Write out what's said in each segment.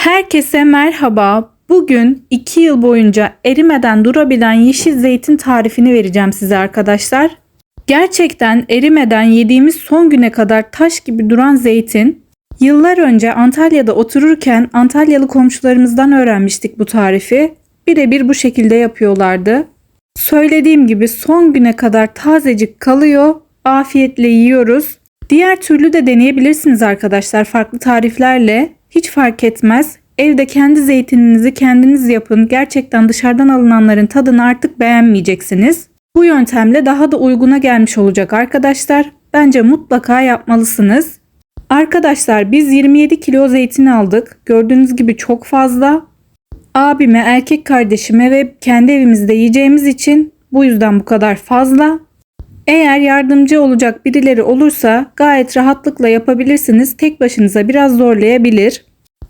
Herkese merhaba. Bugün 2 yıl boyunca erimeden durabilen yeşil zeytin tarifini vereceğim size arkadaşlar. Gerçekten erimeden yediğimiz son güne kadar taş gibi duran zeytin. Yıllar önce Antalya'da otururken Antalyalı komşularımızdan öğrenmiştik bu tarifi. Birebir bu şekilde yapıyorlardı. Söylediğim gibi son güne kadar tazecik kalıyor. Afiyetle yiyoruz. Diğer türlü de deneyebilirsiniz arkadaşlar farklı tariflerle. Hiç fark etmez. Evde kendi zeytininizi kendiniz yapın. Gerçekten dışarıdan alınanların tadını artık beğenmeyeceksiniz. Bu yöntemle daha da uyguna gelmiş olacak arkadaşlar. Bence mutlaka yapmalısınız. Arkadaşlar biz 27 kilo zeytin aldık. Gördüğünüz gibi çok fazla. Abime, erkek kardeşime ve kendi evimizde yiyeceğimiz için bu yüzden bu kadar fazla. Eğer yardımcı olacak birileri olursa gayet rahatlıkla yapabilirsiniz. Tek başınıza biraz zorlayabilir.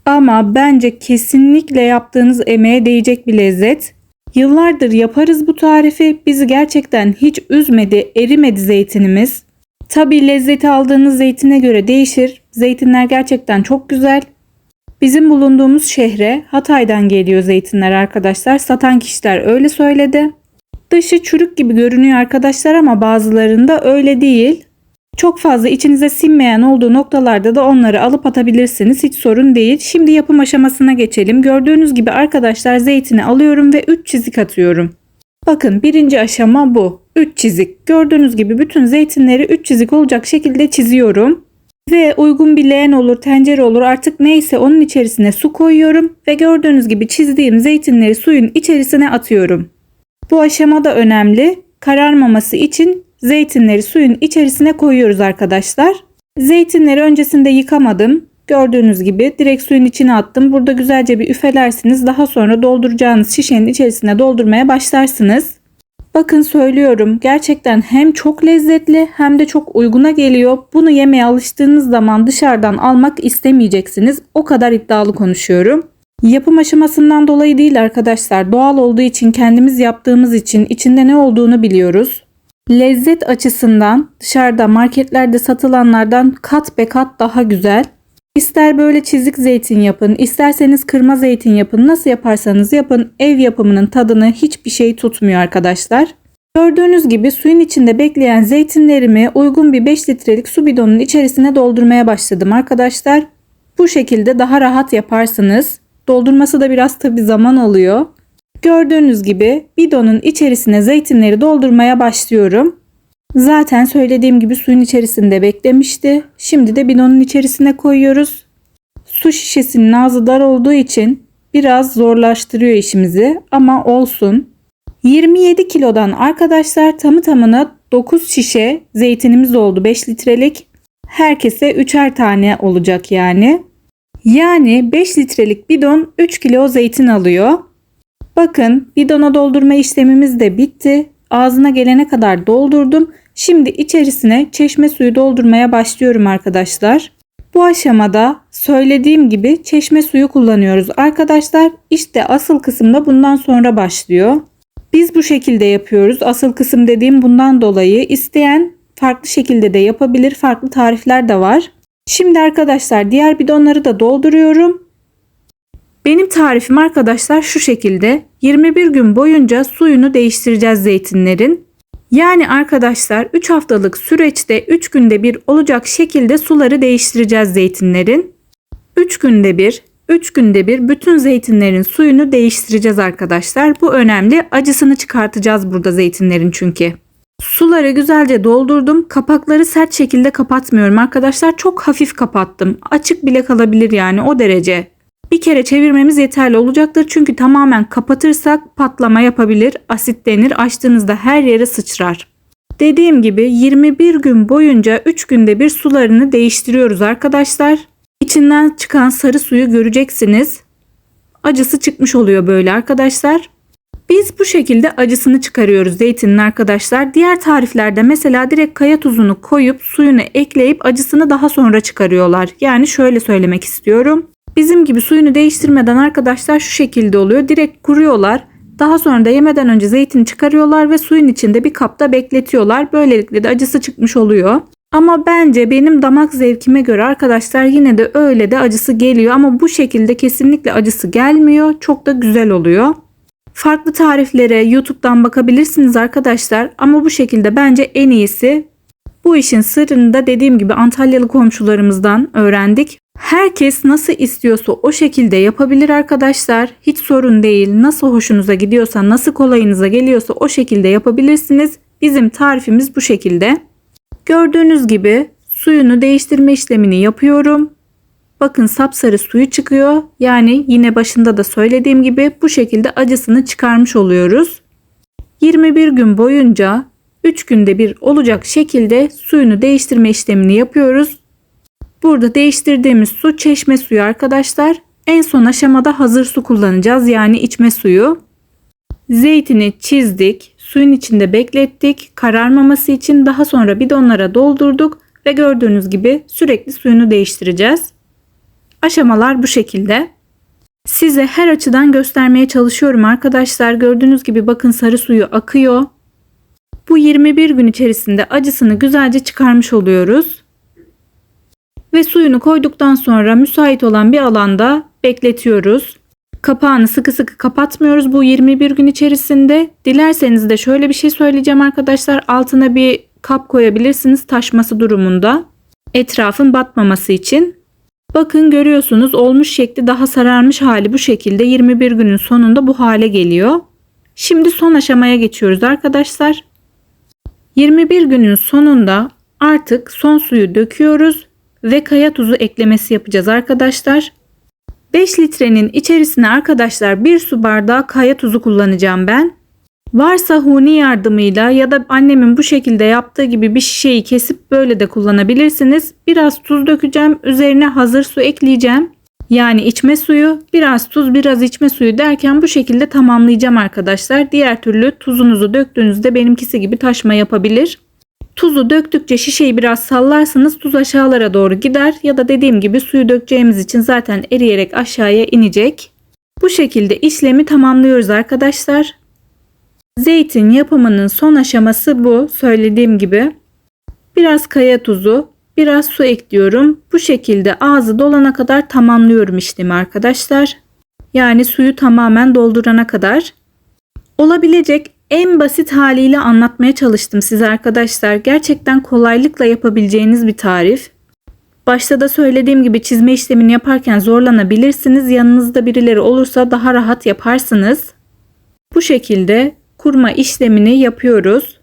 Ama bence kesinlikle yaptığınız emeğe değecek bir lezzet. Yıllardır yaparız bu tarifi. Bizi gerçekten hiç üzmedi, erimedi zeytinimiz. Tabi lezzeti aldığınız zeytine göre değişir. Zeytinler gerçekten çok güzel. Bizim bulunduğumuz şehre Hatay'dan geliyor zeytinler arkadaşlar. Satan kişiler öyle söyledi. Dışı çürük gibi görünüyor arkadaşlar ama bazılarında öyle değil. Çok fazla içinize sinmeyen olduğu noktalarda da onları alıp atabilirsiniz. Hiç sorun değil. Şimdi yapım aşamasına geçelim. Gördüğünüz gibi arkadaşlar zeytini alıyorum ve 3 çizik atıyorum. Bakın birinci aşama bu. 3 çizik. Gördüğünüz gibi bütün zeytinleri 3 çizik olacak şekilde çiziyorum. Ve uygun bir leğen olur, tencere olur artık neyse onun içerisine su koyuyorum. Ve gördüğünüz gibi çizdiğim zeytinleri suyun içerisine atıyorum. Bu aşama da önemli. Kararmaması için zeytinleri suyun içerisine koyuyoruz arkadaşlar. Zeytinleri öncesinde yıkamadım. Gördüğünüz gibi direkt suyun içine attım. Burada güzelce bir üfelersiniz. Daha sonra dolduracağınız şişenin içerisine doldurmaya başlarsınız. Bakın söylüyorum gerçekten hem çok lezzetli hem de çok uyguna geliyor. Bunu yemeye alıştığınız zaman dışarıdan almak istemeyeceksiniz. O kadar iddialı konuşuyorum. Yapım aşamasından dolayı değil arkadaşlar. Doğal olduğu için kendimiz yaptığımız için içinde ne olduğunu biliyoruz. Lezzet açısından dışarıda marketlerde satılanlardan kat be kat daha güzel. İster böyle çizik zeytin yapın, isterseniz kırma zeytin yapın. Nasıl yaparsanız yapın ev yapımının tadını hiçbir şey tutmuyor arkadaşlar. Gördüğünüz gibi suyun içinde bekleyen zeytinlerimi uygun bir 5 litrelik su bidonunun içerisine doldurmaya başladım arkadaşlar. Bu şekilde daha rahat yaparsınız. Doldurması da biraz tabi zaman alıyor. Gördüğünüz gibi bidonun içerisine zeytinleri doldurmaya başlıyorum. Zaten söylediğim gibi suyun içerisinde beklemişti. Şimdi de bidonun içerisine koyuyoruz. Su şişesinin ağzı dar olduğu için biraz zorlaştırıyor işimizi ama olsun. 27 kilodan arkadaşlar tamı tamına 9 şişe zeytinimiz oldu 5 litrelik. Herkese 3'er tane olacak yani. Yani 5 litrelik bidon 3 kilo zeytin alıyor. Bakın bidona doldurma işlemimiz de bitti. Ağzına gelene kadar doldurdum. Şimdi içerisine çeşme suyu doldurmaya başlıyorum arkadaşlar. Bu aşamada söylediğim gibi çeşme suyu kullanıyoruz arkadaşlar. İşte asıl kısımda bundan sonra başlıyor. Biz bu şekilde yapıyoruz. Asıl kısım dediğim bundan dolayı isteyen farklı şekilde de yapabilir. Farklı tarifler de var. Şimdi arkadaşlar diğer bidonları da dolduruyorum. Benim tarifim arkadaşlar şu şekilde. 21 gün boyunca suyunu değiştireceğiz zeytinlerin. Yani arkadaşlar 3 haftalık süreçte 3 günde bir olacak şekilde suları değiştireceğiz zeytinlerin. 3 günde bir, 3 günde bir bütün zeytinlerin suyunu değiştireceğiz arkadaşlar. Bu önemli. Acısını çıkartacağız burada zeytinlerin çünkü. Suları güzelce doldurdum. Kapakları sert şekilde kapatmıyorum arkadaşlar. Çok hafif kapattım. Açık bile kalabilir yani o derece. Bir kere çevirmemiz yeterli olacaktır. Çünkü tamamen kapatırsak patlama yapabilir. Asitlenir. Açtığınızda her yere sıçrar. Dediğim gibi 21 gün boyunca 3 günde bir sularını değiştiriyoruz arkadaşlar. İçinden çıkan sarı suyu göreceksiniz. Acısı çıkmış oluyor böyle arkadaşlar. Biz bu şekilde acısını çıkarıyoruz zeytinin arkadaşlar. Diğer tariflerde mesela direkt kaya tuzunu koyup suyunu ekleyip acısını daha sonra çıkarıyorlar. Yani şöyle söylemek istiyorum. Bizim gibi suyunu değiştirmeden arkadaşlar şu şekilde oluyor. Direkt kuruyorlar. Daha sonra da yemeden önce zeytini çıkarıyorlar ve suyun içinde bir kapta bekletiyorlar. Böylelikle de acısı çıkmış oluyor. Ama bence benim damak zevkime göre arkadaşlar yine de öyle de acısı geliyor ama bu şekilde kesinlikle acısı gelmiyor. Çok da güzel oluyor. Farklı tariflere YouTube'dan bakabilirsiniz arkadaşlar ama bu şekilde bence en iyisi. Bu işin sırrını da dediğim gibi Antalyalı komşularımızdan öğrendik. Herkes nasıl istiyorsa o şekilde yapabilir arkadaşlar. Hiç sorun değil. Nasıl hoşunuza gidiyorsa, nasıl kolayınıza geliyorsa o şekilde yapabilirsiniz. Bizim tarifimiz bu şekilde. Gördüğünüz gibi suyunu değiştirme işlemini yapıyorum. Bakın sapsarı suyu çıkıyor. Yani yine başında da söylediğim gibi bu şekilde acısını çıkarmış oluyoruz. 21 gün boyunca 3 günde bir olacak şekilde suyunu değiştirme işlemini yapıyoruz. Burada değiştirdiğimiz su çeşme suyu arkadaşlar. En son aşamada hazır su kullanacağız yani içme suyu. Zeytini çizdik, suyun içinde beklettik. Kararmaması için daha sonra bidonlara doldurduk ve gördüğünüz gibi sürekli suyunu değiştireceğiz. Aşamalar bu şekilde. Size her açıdan göstermeye çalışıyorum arkadaşlar. Gördüğünüz gibi bakın sarı suyu akıyor. Bu 21 gün içerisinde acısını güzelce çıkarmış oluyoruz. Ve suyunu koyduktan sonra müsait olan bir alanda bekletiyoruz. Kapağını sıkı sıkı kapatmıyoruz bu 21 gün içerisinde. Dilerseniz de şöyle bir şey söyleyeceğim arkadaşlar. Altına bir kap koyabilirsiniz taşması durumunda. Etrafın batmaması için. Bakın görüyorsunuz olmuş şekli daha sararmış hali bu şekilde 21 günün sonunda bu hale geliyor. Şimdi son aşamaya geçiyoruz arkadaşlar. 21 günün sonunda artık son suyu döküyoruz ve kaya tuzu eklemesi yapacağız arkadaşlar. 5 litrenin içerisine arkadaşlar 1 su bardağı kaya tuzu kullanacağım ben. Varsa huni yardımıyla ya da annemin bu şekilde yaptığı gibi bir şişeyi kesip böyle de kullanabilirsiniz. Biraz tuz dökeceğim. Üzerine hazır su ekleyeceğim. Yani içme suyu, biraz tuz, biraz içme suyu derken bu şekilde tamamlayacağım arkadaşlar. Diğer türlü tuzunuzu döktüğünüzde benimkisi gibi taşma yapabilir. Tuzu döktükçe şişeyi biraz sallarsanız tuz aşağılara doğru gider ya da dediğim gibi suyu dökeceğimiz için zaten eriyerek aşağıya inecek. Bu şekilde işlemi tamamlıyoruz arkadaşlar. Zeytin yapımının son aşaması bu söylediğim gibi. Biraz kaya tuzu, biraz su ekliyorum. Bu şekilde ağzı dolana kadar tamamlıyorum işlemi arkadaşlar. Yani suyu tamamen doldurana kadar. Olabilecek en basit haliyle anlatmaya çalıştım size arkadaşlar. Gerçekten kolaylıkla yapabileceğiniz bir tarif. Başta da söylediğim gibi çizme işlemini yaparken zorlanabilirsiniz. Yanınızda birileri olursa daha rahat yaparsınız. Bu şekilde kurma işlemini yapıyoruz.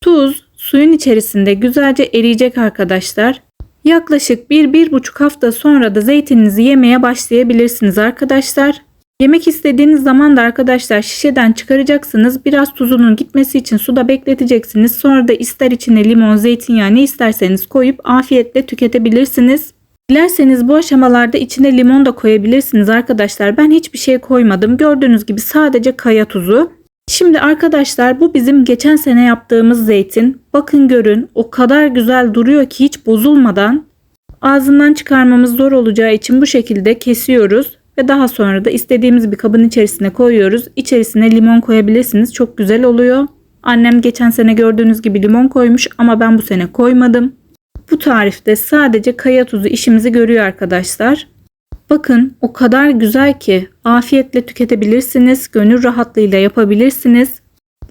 Tuz suyun içerisinde güzelce eriyecek arkadaşlar. Yaklaşık 1-1,5 hafta sonra da zeytininizi yemeye başlayabilirsiniz arkadaşlar. Yemek istediğiniz zaman da arkadaşlar şişeden çıkaracaksınız. Biraz tuzunun gitmesi için suda bekleteceksiniz. Sonra da ister içine limon, zeytinyağı ne isterseniz koyup afiyetle tüketebilirsiniz. Dilerseniz bu aşamalarda içine limon da koyabilirsiniz arkadaşlar. Ben hiçbir şey koymadım. Gördüğünüz gibi sadece kaya tuzu. Şimdi arkadaşlar bu bizim geçen sene yaptığımız zeytin. Bakın görün o kadar güzel duruyor ki hiç bozulmadan. Ağzından çıkarmamız zor olacağı için bu şekilde kesiyoruz. Ve daha sonra da istediğimiz bir kabın içerisine koyuyoruz. İçerisine limon koyabilirsiniz. Çok güzel oluyor. Annem geçen sene gördüğünüz gibi limon koymuş ama ben bu sene koymadım. Bu tarifte sadece kaya tuzu işimizi görüyor arkadaşlar. Bakın o kadar güzel ki afiyetle tüketebilirsiniz. Gönül rahatlığıyla yapabilirsiniz.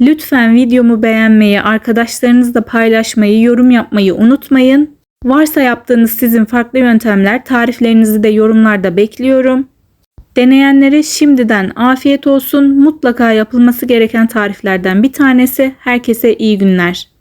Lütfen videomu beğenmeyi, arkadaşlarınızla paylaşmayı, yorum yapmayı unutmayın. Varsa yaptığınız sizin farklı yöntemler, tariflerinizi de yorumlarda bekliyorum. Deneyenlere şimdiden afiyet olsun. Mutlaka yapılması gereken tariflerden bir tanesi. Herkese iyi günler.